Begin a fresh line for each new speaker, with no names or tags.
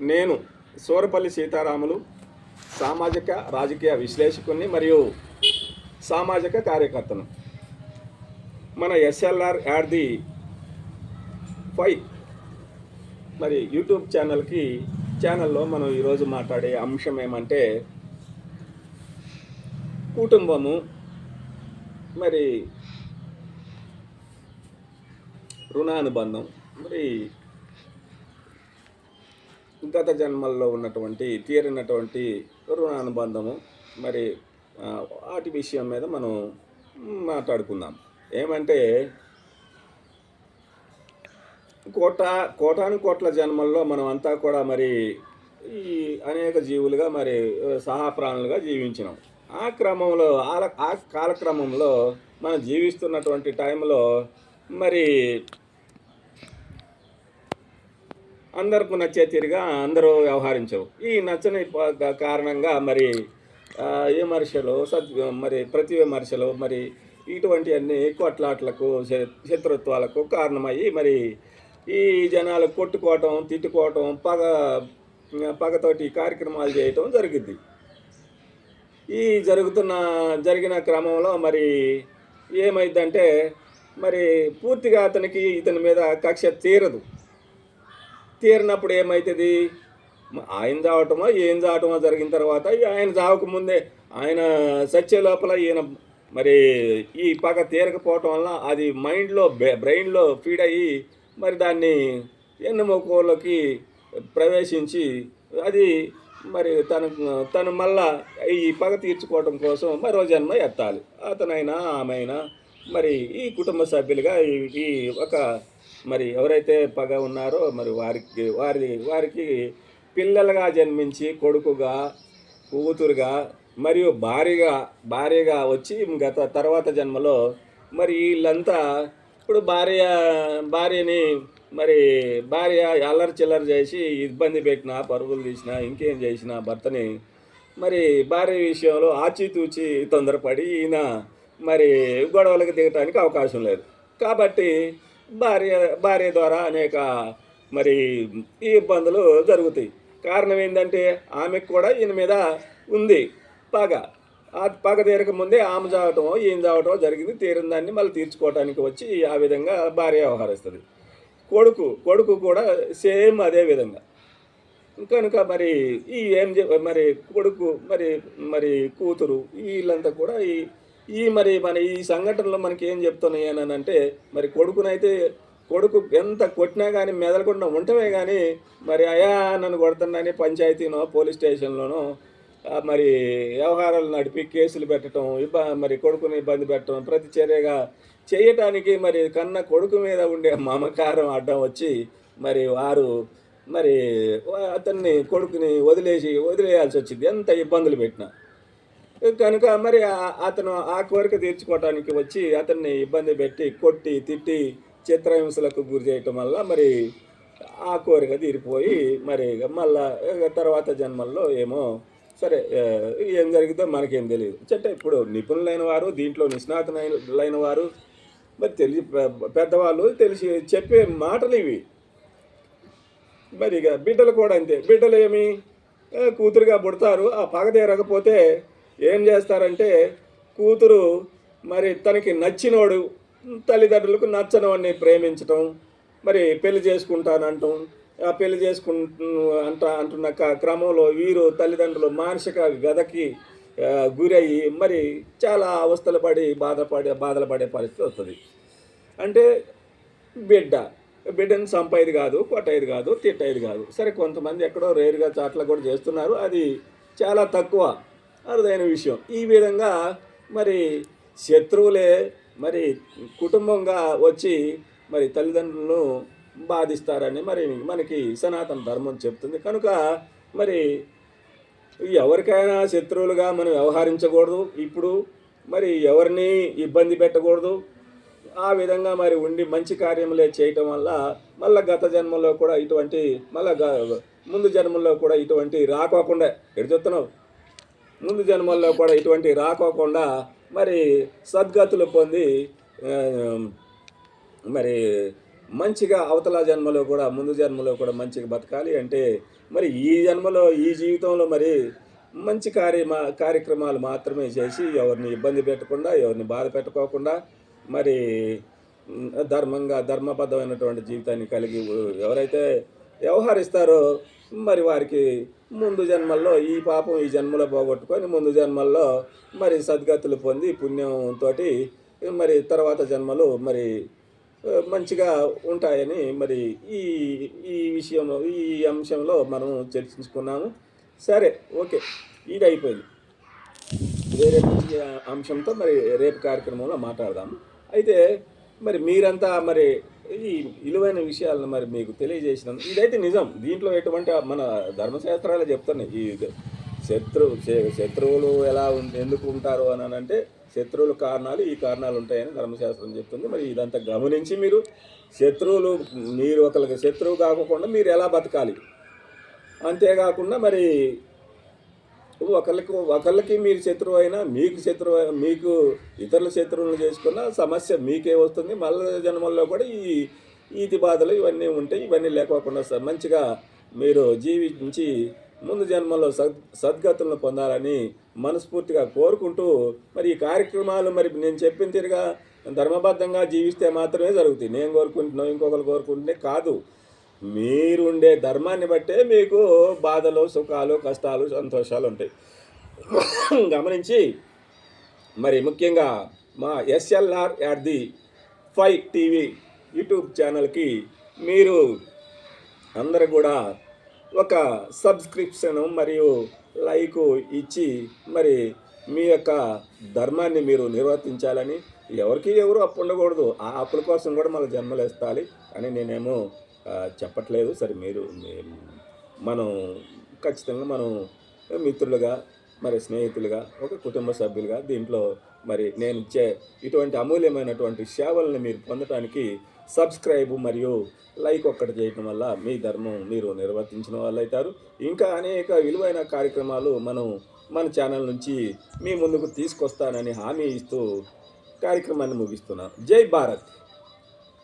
నేను సూరపల్లి సీతారాములు సామాజిక రాజకీయ విశ్లేషకుని మరియు సామాజిక కార్యకర్తను. మన ఎస్ఎల్ఆర్ యాడ్ ది ఫైవ్ మరి యూట్యూబ్ ఛానల్కి ఛానల్లో మనం ఈరోజు మాట్లాడే అంశం ఏమంటే కుటుంబము మరి రుణానుబంధం మరి గత జన్మల్లో ఉన్నటువంటి తీరినటువంటి రుణానుబంధము మరి వాటి విషయం మీద మనం మాట్లాడుకుందాం. ఏమంటే కోట కోటాను కోట్ల జన్మల్లో మనం అంతా కూడా మరి ఈ అనేక జీవులుగా మరి సహాప్రాణులుగా జీవించినాం. ఆ క్రమంలో ఆల ఆ కాలక్రమంలో మనం జీవిస్తున్నటువంటి టైంలో మరి అందరికి నచ్చే తీరుగా అందరూ వ్యవహరించవు ఈ నచ్చని ప- కారణంగా మరి విమర్శలు సద్ మరి ప్రతి విమర్శలు మరి ఇటువంటివన్నీ కొట్లాట్లకు శత్రుత్వాలకు కారణమయ్యి మరి ఈ జనాలు కొట్టుకోవటం తిట్టుకోవటం పగ పగతోటి కార్యక్రమాలు చేయటం జరిగింది ఈ జరుగుతున్న జరిగిన క్రమంలో మరి ఏమైందంటే మరి పూర్తిగా అతనికి ఇతని మీద కక్ష తీరదు. తీరినప్పుడు ఏమవుతుంది ఆయన చావటమో ఏం చావటమో జరిగిన తర్వాత ఆయన చావక ముందే ఆయన సచ్చే లోపల ఈయన మరి ఈ పగ తీరకపోవటం వల్ల అది మైండ్లో బ్రెయిన్లో ఫీడ్ అయ్యి మరి దాన్ని ఎన్నెముకలోకి ప్రవేశించి అది మరి తన తను మళ్ళా ఈ పగ తీర్చుకోవటం కోసం మరో జన్మ ఎత్తాలి. అతనైనా ఆమె అయినా మరి ఈ కుటుంబ సభ్యులుగా ఈ ఒక మరి ఎవరైతే పగ ఉన్నారో మరి వారికి వారి వారికి పిల్లలుగా జన్మించి కొడుకుగా కూతురుగా మరియు భార్యగా భార్యగా వచ్చి గత తర్వాత జన్మలో మరి వీళ్ళంతా ఇప్పుడు భార్య భార్యని మరి భార్య అల్లరి చిల్లర చేసి ఇబ్బంది పెట్టినా పరుగులు తీసినా ఇంకేం చేసినా భర్తని మరి భార్య విషయంలో ఆచితూచి తొందరపడి ఈయన మరి గొడవలకు దిగటానికి అవకాశం లేదు. కాబట్టి భార్య భార్య ద్వారా అనేక మరి ఈ ఇబ్బందులు జరుగుతాయి. కారణం ఏంటంటే ఆమెకు కూడా ఈయన మీద ఉంది పగ. ఆ పగ తీరక ముందే ఆమె చావటం ఈయన చావటం జరిగింది. తీరిన దాన్ని మళ్ళీ తీర్చుకోవటానికి వచ్చి ఆ విధంగా భార్య వ్యవహరిస్తుంది. కొడుకు కొడుకు కూడా సేమ్ అదే విధంగా. కనుక మరి ఈ ఏం చే- మరి కొడుకు మరి మరి కూతురు వీళ్ళంతా కూడా ఈ ఈ మరి మన ఈ సంఘటనలో మనకి ఏం చెప్తున్నాయి అని అంటే మరి కొడుకునైతే కొడుకు ఎంత కొట్టినా కానీ మెదలకుండా ఉండటమే కానీ మరి అయా నన్ను కొడుతున్నాని పంచాయతీనో పోలీస్ స్టేషన్లోనో మరి వ్యవహారాలు నడిపి కేసులు పెట్టడం ఇబ్బ మరి కొడుకుని ఇబ్బంది పెట్టడం ప్రతి చర్యగా చేయటానికి మరి కన్న కొడుకు మీద ఉండే మమకారం అడ్డం వచ్చి మరి వారు మరి అతన్ని కొడుకుని వదిలేసి వదిలేయాల్సి వచ్చింది. ఎంత ఇబ్బందులు పెట్టినా. కనుక మరి అతను ఆ కోరిక తీర్చుకోవటానికి వచ్చి అతన్ని ఇబ్బంది పెట్టి కొట్టి తిట్టి చిత్రహింసలకు గురి చేయటం వల్ల మరి ఆ కోరిక తీరిపోయి మరి ఇక మళ్ళా తర్వాత జన్మల్లో ఏమో సరే ఏం జరిగిందో మనకేం తెలియదు. చెట్ట ఇప్పుడు నిపుణులైన వారు దీంట్లో నిష్ణాతులైన వారు మరి తెలిసి పెద్దవాళ్ళు తెలిసి చెప్పే మాటలు ఇవి. మరి ఇక బిడ్డలు కూడా అంతే. బిడ్డలు ఏమి? కూతురుగా పుడతారు ఆ పగ తీరకపోతే ఏం చేస్తారంటే కూతురు మరి తనకి నచ్చినోడు తల్లిదండ్రులకు నచ్చనవాడిని ప్రేమించటం మరి పెళ్ళి చేసుకుంటానంటాం. ఆ పెళ్ళి చేసుకుంటు అంట అంటున్న క్రమంలో వీరు తల్లిదండ్రులు మానసిక గదకి గురయ్యి మరి చాలా అవస్థలు పడి బాధపడే బాధలు పడే పరిస్థితి వస్తుంది. అంటే బిడ్డ బిడ్డను చంపేది కాదు కొట్టేది కాదు తిట్టేది కాదు. సరే కొంతమంది ఎక్కడో రేరుగా చాట్ల కూడా చేస్తున్నారు. అది చాలా తక్కువ. అరుదైన విషయం. ఈ విధంగా మరి శత్రువులే మరి కుటుంబంగా వచ్చి మరి తల్లిదండ్రులను బాధిస్తారని మరి మనకి సనాతన ధర్మం చెప్తుంది. కనుక మరి ఎవరికైనా శత్రువులుగా మనం వ్యవహరించకూడదు. ఇప్పుడు మరి ఎవరిని ఇబ్బంది పెట్టకూడదు. ఆ విధంగా మరి ఉండి మంచి కార్యములే చేయటం వల్ల మళ్ళీ గత జన్మలో కూడా ఇటువంటి మళ్ళీ ముందు జన్మల్లో కూడా ఇటువంటి రాకోకుండా ఎటు చెప్తున్నావు ముందు జన్మల్లో కూడా ఇటువంటి రాకోకుండా మరి సద్గతులు పొంది మరి మంచిగా అవతల జన్మలో కూడా ముందు జన్మలో కూడా మంచిగా బతకాలి అంటే మరి ఈ జన్మలో ఈ జీవితంలో మరి మంచి కార్యమా కార్యక్రమాలు మాత్రమే చేసి ఎవరిని ఇబ్బంది పెట్టకుండా ఎవరిని బాధ పెట్టుకోకుండా మరి ధర్మంగా ధర్మబద్ధమైనటువంటి జీవితాన్ని కలిగి ఎవరైతే వ్యవహరిస్తారో మరి వారికి ముందు జన్మల్లో ఈ పాపం ఈ జన్మలో పోగొట్టుకొని ముందు జన్మల్లో మరి సద్గతులు పొంది పుణ్యంతో మరి తర్వాత జన్మలు మరి మంచిగా ఉంటాయని మరి ఈ ఈ విషయంలో ఈ అంశంలో మనం చర్చించుకున్నాము. సరే ఓకే. ఇది అయిపోయింది వేరే అంశంతో మరి రేపు కార్యక్రమంలో మాట్లాడదాం అయితే మరి మీరంతా మరి ఈ విలువైన విషయాలను మరి మీకు తెలియజేసిన ఇదైతే నిజం. దీంట్లో ఎటువంటి మన ధర్మశాస్త్రాలు చెప్తున్నాయి. ఈ శత్రు శత్రువులు ఎలా ఎందుకు ఉంటారు అని అంటే శత్రువుల కారణాలు ఈ కారణాలు ఉంటాయని ధర్మశాస్త్రం చెప్తుంది. మరి ఇదంతా గమనించి మీరు శత్రువులు మీరు ఒకరికి శత్రువు కాకుండా మీరు ఎలా బతకాలి? అంతేకాకుండా మరి ఒకరికి ఒకళ్ళకి మీరు శత్రువు అయినా మీకు శత్రువు మీకు ఇతరుల శత్రువులు చేసుకున్న సమస్య మీకే వస్తుంది. మళ్ళీ జన్మల్లో కూడా ఈ ఈతి బాధలు ఇవన్నీ ఉంటాయి ఇవన్నీ లేకోకుండా సార్ మంచిగా మీరు జీవించి ముందు జన్మలో సద్ సద్గతులను పొందాలని మనస్ఫూర్తిగా కోరుకుంటూ మరి ఈ కార్యక్రమాలు మరి నేను చెప్పిన తిరిగా ధర్మబద్ధంగా జీవిస్తే మాత్రమే జరుగుతాయి. నేను కోరుకుంటున్నాను ఇంకొకరు కోరుకుంటే కాదు. మీరుండే ధర్మాన్ని బట్టే మీకు బాధలు సుఖాలు కష్టాలు సంతోషాలు ఉంటాయి. గమనించి మరి ముఖ్యంగా మా SLR at the five TV YouTube ఛానల్కి మీరు అందరూ కూడా ఒక సబ్స్క్రిప్షన్ మరియు లైక్ ఇచ్చి మరి మీ యొక్క ధర్మాన్ని మీరు నిర్వర్తించాలని ఎవరికి ఎవరు అప్పు ఉండకూడదు. ఆ అప్పుల కోసం కూడా మన జన్మలేస్తాలి అని నేనేమో చెప్పట్లేదు. సరే మీరు మనం ఖచ్చితంగా మనం మిత్రులుగా మరి స్నేహితులుగా ఒక కుటుంబ సభ్యులుగా దీంట్లో మరి నేను ఇచ్చే ఇటువంటి అమూల్యమైనటువంటి సేవలను మీరు పొందటానికి సబ్స్క్రైబ్ మరియు లైక్ ఒక్కటి చేయటం వల్ల మీ ధర్మం మీరు నిర్వర్తించిన వాళ్ళు అవుతారు. ఇంకా అనేక విలువైన కార్యక్రమాలు మనం మన ఛానల్ నుంచి మీ ముందుకు తీసుకొస్తానని హామీ ఇస్తూ కార్యక్రమాన్ని ముగిస్తున్నాను. జై భారత్!